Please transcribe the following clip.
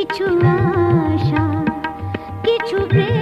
কিছু আশা কিছু প্রেম।